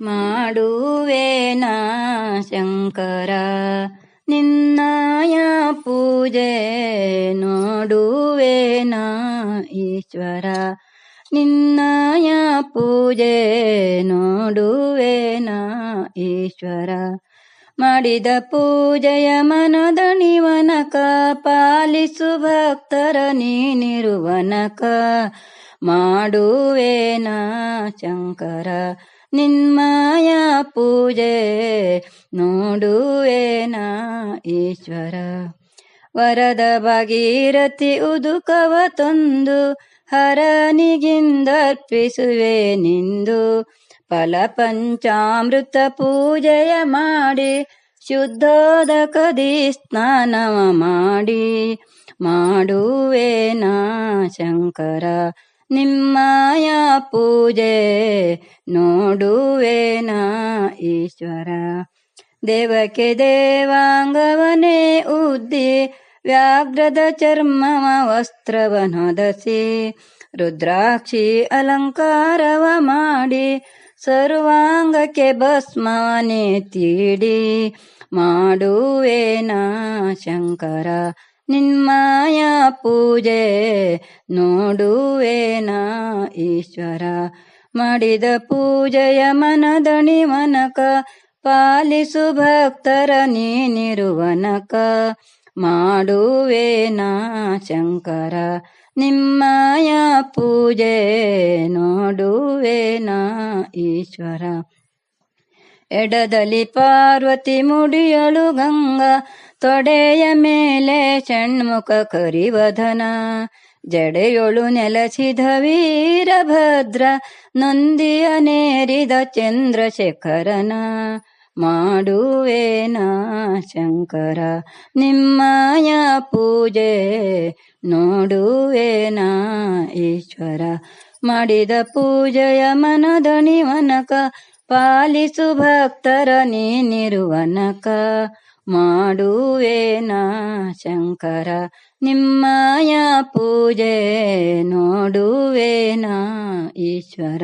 ಮಾಡುವೇನ ಶಂಕರ. ನಿನ್ನಯ ಪೂಜೆ ನೋಡುವೇನ ಈಶ್ವರ. ನಿನ್ನಯ ಪೂಜೆ ನೋಡುವೇನ ಈಶ್ವರ. ಮಾಡಿದ ಪೂಜೆಯ ಮನದಣಿವನಕ ಪಾಲಿಸು ಭಕ್ತರ ನೀನಿರುವನಕ. ಮಾಡುವೇನ ಶಂಕರ. ನಿನ್ಮಾಯ ಪೂಜೆ ನೋಡುವೇನಾ ಈಶ್ವರ. ವರದ ಭಗೀರಥಿ ಉದುಕವ ತಂದು ಹರನಿಗಿಂದರ್ಪಿಸುವೆ ನಿಂದು. ಫಲ ಪಂಚಾಮೃತ ಪೂಜೆಯ ಮಾಡಿ ಶುದ್ಧೋದಕದಿ ಸ್ನಾನವ ಮಾಡಿ ಮಾಡುವೇನಾ ಶಂಕರ. ನಿಮ್ಮಯ ಪೂಜೆ ನೋಡುವೇನ ಈಶ್ವರ ದೇವಕ್ಕೆ ದೇವಾಂಗವನೇ ಉದ್ದಿ ವ್ಯಾಘ್ರದ ಚರ್ಮವ ವಸ್ತ್ರವನೊದಸಿ ರುದ್ರಾಕ್ಷಿ ಅಲಂಕಾರವ ಮಾಡಿ ಸರ್ವಾಂಗಕ್ಕೆ ಭಸ್ಮವನೇ ತೀಡಿ ಮಾಡುವೇನ ಶಂಕರ ನಿನ್ಮಾಯ ಪೂಜೆ ನೋಡುವೇನ ಈಶ್ವರ. ಮಾಡಿದ ಪೂಜೆಯ ಮನದಣಿ ಮನಕ ಪಾಲಿಸು ಭಕ್ತರ ನೀನಿರುವನಕ. ಮಾಡುವೇನ ಶಂಕರ ನಿಮ್ಮಯ ಪೂಜೆ ನೋಡುವೇನ ಈಶ್ವರ. ಎಡದಲ್ಲಿ ಪಾರ್ವತಿ ಮುಡಿಯಳು ಗಂಗಾ ತೊಡೆಯ ಮೇಲೆ ಷಣ್ಮುಖ ಕರಿವಧನ, ಜಡೆಯೊಳು ನೆಲಸಿದ ವೀರಭದ್ರ, ನಂದಿಯ ನೇರಿದ ಚಂದ್ರಶೇಖರನ ಮಾಡುವೇನ ಶಂಕರ, ನಿಮ್ಮಯ ಪೂಜೆ ನೋಡುವೇನ ಈಶ್ವರ, ಮಾಡಿದ ಪೂಜೆಯ ಮನದಣಿವನಕ ಪಾಲಿಸು ಭಕ್ತರ ನೀನಿರುವನಕ ಮಾಡುವೇನ ಶಂಕರ? ನಿಮ್ಮಯ ಪೂಜೆ ನೋಡುವೇನ ಈಶ್ವರ?